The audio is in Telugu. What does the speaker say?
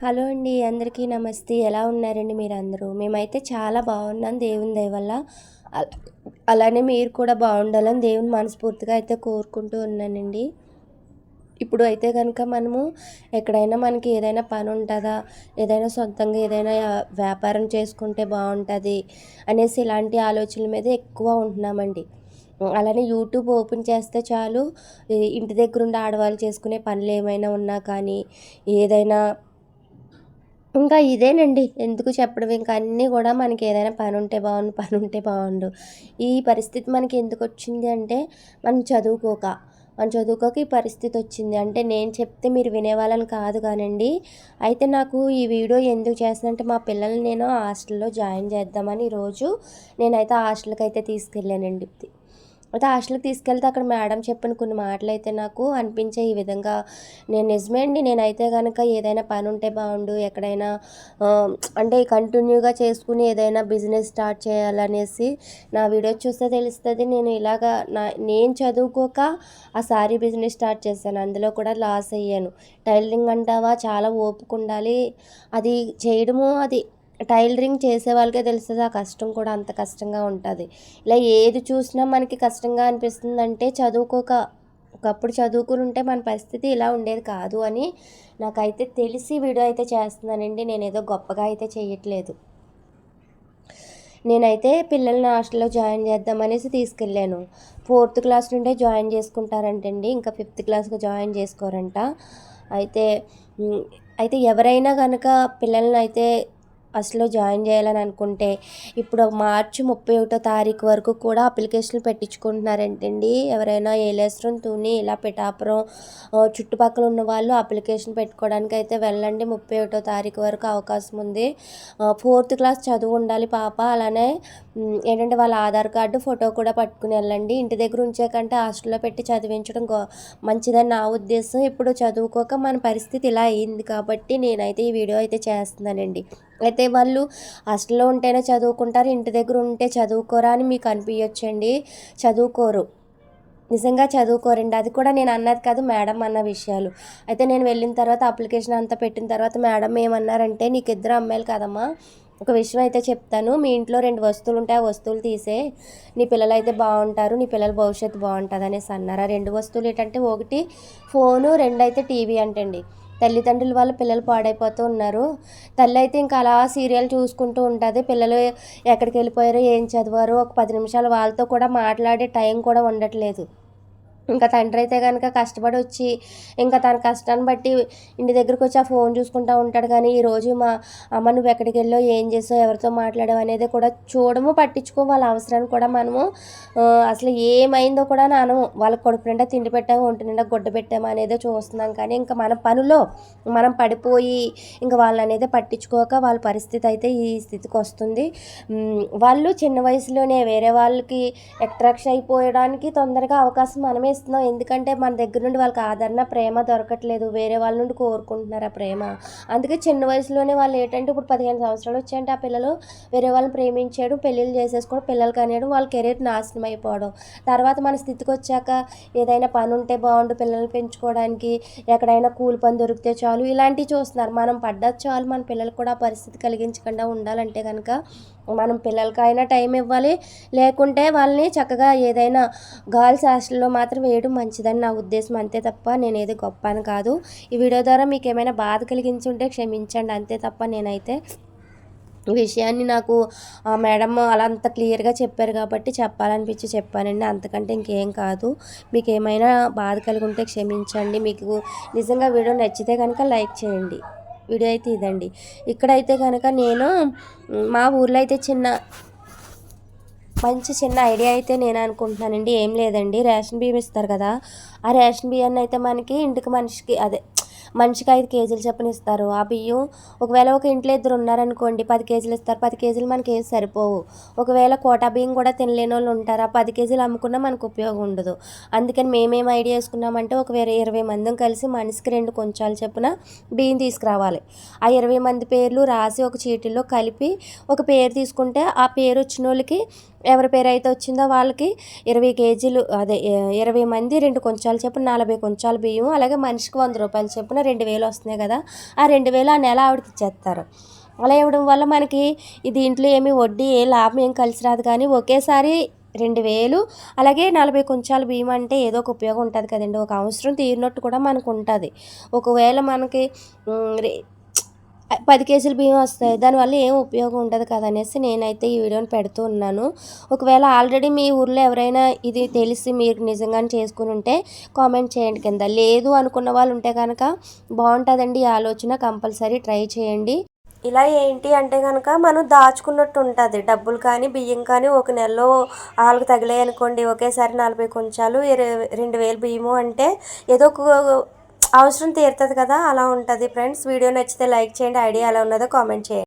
హలో అండి అందరికీ నమస్తే. ఎలా ఉన్నారండి మీరు అందరూ మేమైతే చాలా బాగున్నాం దేవుని దయ వల్ల అలానే మీరు కూడా బాగుండాలని దేవుని మనస్ఫూర్తిగా అయితే కోరుకుంటూ ఉన్నానండి. ఇప్పుడు అయితే కనుక మనము ఎక్కడైనా మనకి ఏదైనా పని ఉంటుందా ఏదైనా సొంతంగా ఏదైనా వ్యాపారం చేసుకుంటే బాగుంటుంది అనేసి ఇలాంటి ఆలోచనల మీద ఎక్కువ ఉంటున్నామండి. అలానే యూట్యూబ్ ఓపెన్ చేస్తే చాలు ఇంటి దగ్గర ఉండి ఆడవాళ్ళు చేసుకునే పనులు ఏమైనా ఉన్నా కానీ ఏదైనా ఇంకా ఇదేనండి. ఎందుకు చెప్పడం? ఇంకా అన్నీ కూడా మనకి ఏదైనా పని ఉంటే బాగుండు పని ఉంటే బాగుండు. ఈ పరిస్థితి మనకి ఎందుకు వచ్చింది అంటే మనం చదువుకోక మనం చదువుకోక ఈ పరిస్థితి వచ్చింది. అంటే నేను చెప్తే మీరు వినేవాళ్ళని కాదు కానండి. అయితే నాకు ఈ వీడియో ఎందుకు చేస్తానంటే మా పిల్లల్ని నేను హాస్టల్లో జాయిన్ చేద్దామని ఈరోజు నేనైతే హాస్టల్కి అయితే తీసుకెళ్ళానండి. అయితే హాస్టల్కి తీసుకెళ్తే అక్కడ మేడం చెప్పిన కొన్ని మాటలు అయితే నాకు అనిపించే ఈ విధంగా నేను నిజమే అండి. నేనైతే కనుక ఏదైనా పని ఉంటే బాగుండు ఎక్కడైనా అంటే కంటిన్యూగా చేసుకుని ఏదైనా బిజినెస్ స్టార్ట్ చేయాలనేసి నా వీడియో చూస్తే తెలుస్తుంది. నేను ఇలాగా నా నేను చదువుకోక ఆ సారీ బిజినెస్ స్టార్ట్ చేశాను. అందులో కూడా లాస్ అయ్యాను. టైలరింగ్ అంటావా? చాలా ఓపిక ఉండాలి. అది చేయడము అది టైలరింగ్ చేసే వాళ్ళకే తెలుస్తుంది ఆ కష్టం కూడా అంత కష్టంగా ఉంటుంది. ఇలా ఏది చూసినా మనకి కష్టంగా అనిపిస్తుందంటే చదువుకోక ఒకప్పుడు చదువుకుని ఉంటే మన పరిస్థితి ఇలా ఉండేది కాదు అని నాకైతే తెలిసి వీడియో అయితే చేస్తున్నానండి. నేను ఏదో గొప్పగా అయితే చేయట్లేదు. నేనైతే పిల్లల్ని హాస్టల్లో జాయిన్ చేద్దామనేసి తీసుకెళ్ళాను. ఫోర్త్ క్లాస్ నుండే జాయిన్ చేసుకుంటారంటండి. ఇంకా ఫిఫ్త్ క్లాస్కి జాయిన్ చేసుకోరంట. అయితే అయితే ఎవరైనా కనుక పిల్లల్ని అయితే అసలు జాయిన్ చేయాలని అనుకుంటే ఇప్పుడు మార్చి ముప్పై ఒకటో తారీఖు వరకు కూడా అప్లికేషన్లు పెట్టించుకుంటున్నారంటండి. ఎవరైనా ఏలేశ్వరం తూని ఇలా పిఠాపురం చుట్టుపక్కల ఉన్న వాళ్ళు అప్లికేషన్ పెట్టుకోవడానికి అయితే వెళ్ళండి. ముప్పై ఒకటో తారీఖు వరకు అవకాశం ఉంది. ఫోర్త్ క్లాస్ చదువు ఉండాలి పాప. అలానే ఏంటంటే వాళ్ళ ఆధార్ కార్డు ఫోటో కూడా పట్టుకుని వెళ్ళండి. ఇంటి దగ్గర ఉంచే కంటే హాస్టల్లో పెట్టి చదివించడం గో మంచిదని నా ఉద్దేశం. ఇప్పుడు చదువుకోక మన పరిస్థితి ఇలా అయింది కాబట్టి నేనైతే ఈ వీడియో అయితే చేస్తున్నానండి. అయితే వాళ్ళు హాస్టల్లో ఉంటేనే చదువుకుంటారు ఇంటి దగ్గర ఉంటే చదువుకోరా అని మీకు అనిపించచ్చండి చదువుకోరు. నిజంగా చదువుకోరండి. అది కూడా నేను అన్నది కాదు మేడం అన్న విషయాలు. అయితే నేను వెళ్ళిన తర్వాత అప్లికేషన్ అంతా పెట్టిన తర్వాత మేడం ఏమన్నారంటే నీకు ఇద్దరు అమ్మాయిలు కదమ్మా ఒక విషయం అయితే చెప్తాను. మీ ఇంట్లో రెండు వస్తువులు ఉంటాయి ఆ వస్తువులు తీసే నీ పిల్లలు అయితే బాగుంటారు నీ పిల్లల భవిష్యత్తు బాగుంటుంది అనేసి అన్నారు? ఆ రెండు వస్తువులు ఏంటంటే ఒకటి ఫోను రెండు అయితే టీవీ అంటండి. తల్లిదండ్రుల వల్ల పిల్లలు పాడైపోతూ ఉన్నారు. తల్లి అయితే ఇంకా అలా సీరియల్ చూసుకుంటూ ఉంటుంది. పిల్లలు ఎక్కడికి వెళ్ళిపోయారో ఏం చదివారో ఒక పది నిమిషాలు వాళ్ళతో కూడా మాట్లాడే టైం కూడా ఉండట్లేదు. ఇంకా తండ్రి అయితే కనుక కష్టపడి వచ్చి ఇంకా తన కష్టాన్ని బట్టి ఇంటి దగ్గరకు వచ్చి ఆ ఫోన్ చూసుకుంటూ ఉంటాడు. కానీ ఈరోజు మా అమ్మ నువ్వు ఎక్కడికి వెళ్ళో ఏం చేసావు ఎవరితో మాట్లాడావు అనేది కూడా చూడము పట్టించుకో వాళ్ళ అవసరాన్ని కూడా మనము అసలు ఏమైందో కూడా నాను వాళ్ళ కొడుకు నిండా తిండి పెట్టాము ఒంటి నిండా గుడ్డ పెట్టాము అనేది చూస్తున్నాం. కానీ ఇంకా మన పనులో మనం పడిపోయి ఇంకా వాళ్ళు అనేది పట్టించుకోక వాళ్ళ పరిస్థితి అయితే ఈ స్థితికి వస్తుంది. వాళ్ళు చిన్న వయసులోనే వేరే వాళ్ళకి అట్రాక్ట్ అయిపోయడానికి తొందరగా అవకాశం మనమే ఇస్తున్నాం ఎందుకంటే మన దగ్గర నుండి వాళ్ళకి ఆదరణ ప్రేమ దొరకట్లేదు. వేరే వాళ్ళ నుండి కోరుకుంటున్నారు ఆ ప్రేమ? అందుకే చిన్న వయసులోనే వాళ్ళు ఏంటంటే ఇప్పుడు పదిహేను సంవత్సరాలు వచ్చాయంటే ఆ పిల్లలు వేరే వాళ్ళని ప్రేమించేయడం పెళ్ళిళ్ళు చేసేసుకోవడం పిల్లలు కనేయడం వాళ్ళ కెరీర్ నాశనం అయిపోవడం. తర్వాత మన స్థితికి వచ్చాక ఏదైనా పని ఉంటే బాగుండు పిల్లల్ని పెంచుకోవడానికి ఎక్కడైనా కూలి పని దొరికితే చాలు. ఇలాంటివి చూస్తున్నారు. మనం పడ్డది చాలు. మన పిల్లలకు కూడా పరిస్థితి కలిగించకుండా ఉండాలంటే కనుక మనం పిల్లలకైనా టైం ఇవ్వాలి. లేకుంటే వాళ్ళని చక్కగా ఏదైనా గర్ల్స్ హాస్టల్లో మాత్రం వేయడం మంచిదని నా ఉద్దేశం అంతే తప్ప నేను గొప్ప అని కాదు. ఈ వీడియో ద్వారా మీకు ఏమైనా బాధ కలిగించి ఉంటే క్షమించండి అంతే తప్ప నేనైతే విషయాన్ని నాకు ఆ మేడం అలా అంత క్లియర్గా చెప్పారు కాబట్టి చెప్పాలనిపించి చెప్పానండి. అంతకంటే ఇంకేం కాదు. మీకు ఏమైనా బాధ కలిగి ఉంటే క్షమించండి. మీకు నిజంగా వీడియో నచ్చితే కనుక లైక్ చేయండి. వీడియో అయితే ఇదండి. ఇక్కడైతే కనుక నేను మా ఊర్లో అయితే చిన్న మంచి చిన్న ఐడియా అయితే నేను అనుకుంటున్నానండి. ఏం లేదండి. రేషన్ బియ్యం ఇస్తారు కదా. ఆ రేషన్ బియ్యాన్ని అయితే మనకి ఇంటికి మనిషికి అదే మనిషికి ఐదు కేజీలు చొప్పున ఇస్తారు ఆ బియ్యం ఒకవేళ ఒక ఇంట్లో ఇద్దరు ఉన్నారనుకోండి పది కేజీలు ఇస్తారు. పది కేజీలు మనకి ఏం సరిపోవు. ఒకవేళ కోటా బియ్యం కూడా తినలేని వాళ్ళు ఉంటారు. ఆ పది కేజీలు అమ్ముకున్నా మనకు ఉపయోగం ఉండదు. అందుకని మేమేం ఐడియా వేసుకున్నామంటే ఒక వేరే ఇరవై మందిని కలిసి మనిషికి రెండు కొంచాలు చొప్పున బియ్యం తీసుకురావాలి. ఆ ఇరవై మంది పేర్లు రాసి ఒక చీటీలో కలిపి ఒక పేరు తీసుకుంటే ఆ పేరు వచ్చిన వాళ్ళకి ఎవరి పేరు అయితే వచ్చిందో వాళ్ళకి ఇరవై కేజీలు అదే ఇరవై మంది రెండు కొంచాలు చొప్పున నలభై కొంచాలు బియ్యం అలాగే మనిషికి వంద రూపాయలు చొప్పున కన్నా రెండు వేలు వస్తున్నాయి కదా. ఆ రెండు వేలు ఆ నెల ఆవిడకి ఇచ్చేస్తారు. అలా ఇవ్వడం వల్ల మనకి దీంట్లో ఏమి వడ్డీ ఏ లాభం ఏం కలిసి రాదు. కానీ ఒకేసారి రెండు వేలు అలాగే నలభై కొంచాలు బియ్యం అంటే ఏదో ఒక ఉపయోగం ఉంటుంది కదండి. ఒక అవసరం తీరినట్టు కూడా మనకు ఉంటుంది. ఒకవేళ మనకి పది కేజీల బియ్యం వస్తాయి. దానివల్ల ఏం ఉపయోగం ఉండదు కదా అనేసి నేనైతే ఈ వీడియోని పెడుతూ ఉన్నాను. ఒకవేళ ఆల్రెడీ మీ ఊర్లో ఎవరైనా ఇది తెలిసి మీరు నిజంగానే చేసుకుని ఉంటే కామెంట్ చేయండి కింద. లేదు అనుకున్న వాళ్ళు ఉంటే కనుక బాగుంటుందండి ఈ ఆలోచన. కంపల్సరీ ట్రై చేయండి. ఇలా ఏంటి అంటే కనుక మనం దాచుకున్నట్టు ఉంటుంది. డబ్బులు కానీ బియ్యం కానీ ఒక నెలలో వాళ్ళకి తగిలాయి అనుకోండి. ఒకేసారి నలభై కొంచాలు ఇరవై రెండు వేలు బియ్యము అంటే ఏదో ఒక అవసరం తీరుతుంది కదా అలా ఉంటుంది ఫ్రెండ్స్ వీడియో నచ్చితే లైక్ చేయండి ఐడియా ఎలా ఉన్నదో కామెంట్ చేయండి.